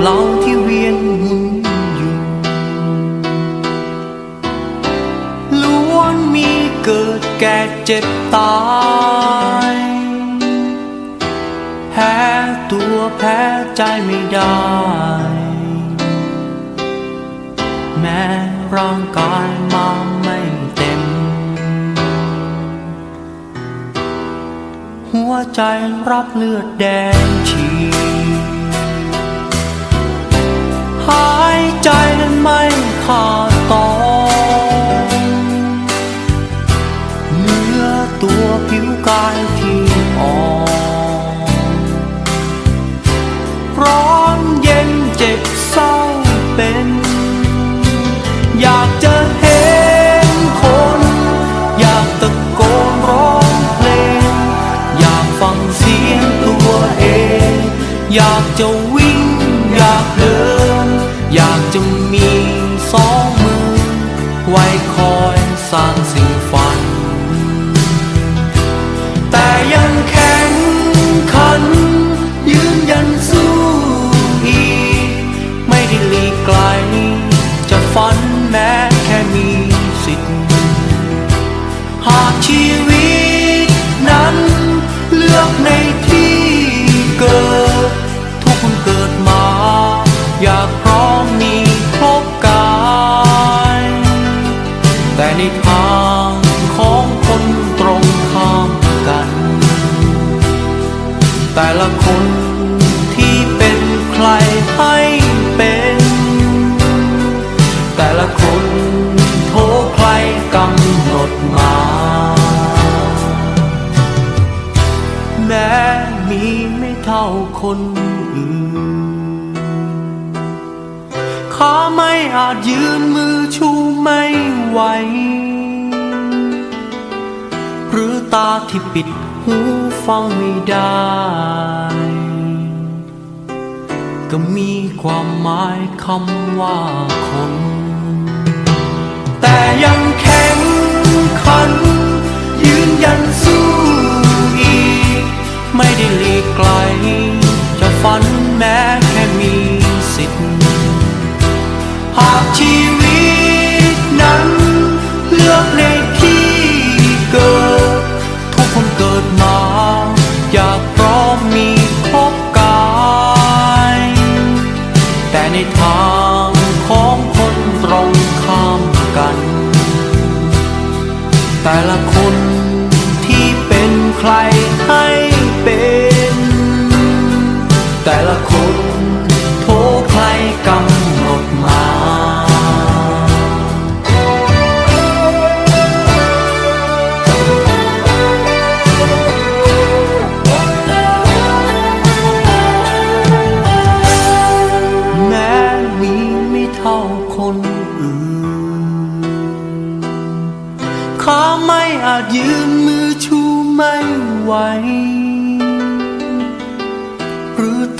เราที่เวียนหุนอยู่ล้วนมีเกิดแก่เจ็บตายแพ้ตัวแพ้ใจไม่ได้ แม้ร่างกายมาไม่เต็ม หัวใจรับเลือดแดงฉีด อยาก ละคนที่เป็นใครให้เป็น แต่ละคนโทใครกำหนดมา แม้มีไม่เท่าคนอื่นขาไม่อาจยืนมือชูไม่ไหว หรือตาที่ปิด หูฟังไม่ได้ ก็มีความหมายคำว่าคน แต่ยังแข็งขัน ยืนยันสู้อีก ไม่ได้หลีกไกลจะฝันแม่ แต่ละคนที่เป็นใคร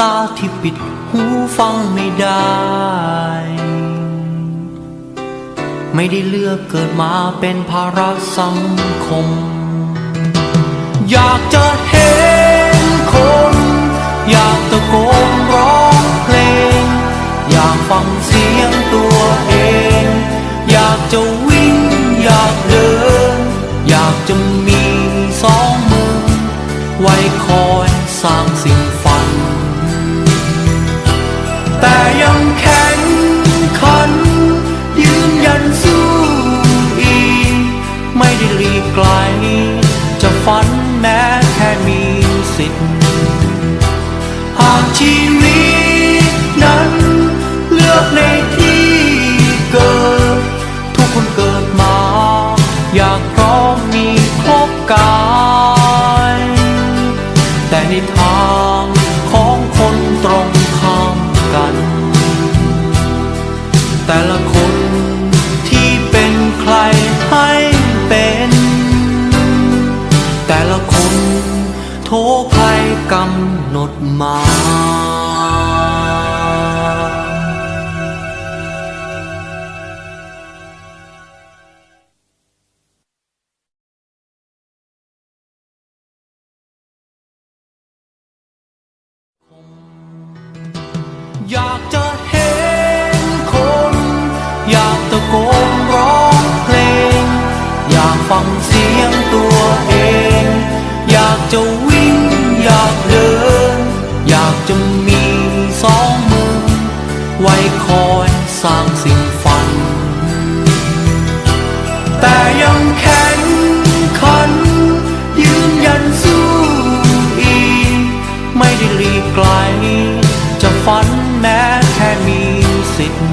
ตาที่ปิดหูฟังไม่ได้ ไม่ได้เลือกเกิดมาเป็นภาระสังคม อยากจะเห็นางของคนตรงข้ามกัน แต่ละคนที่เป็นใครให้เป็น แต่ละคนโทใครกำหนดมา ฟังเสียงตัวเอง อยากจะวิ่ง อยากเดิน อยากจะมีสองมือ ไว้คอยสร้างสิ่งฝัน แต่ยังแข็งขัน ยืนยันสู้อีกไม่ได้รีไกล จะฝันแม้แค่มีสิทธิ์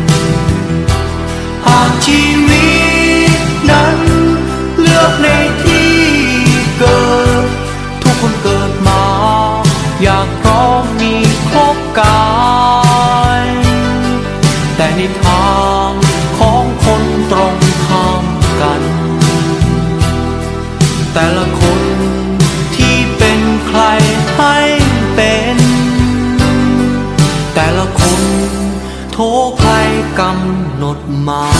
หากชีวิตนั้น แต่ละคนที่เป็นใครให้เป็น แต่ละคนโทรใครกำหนดมา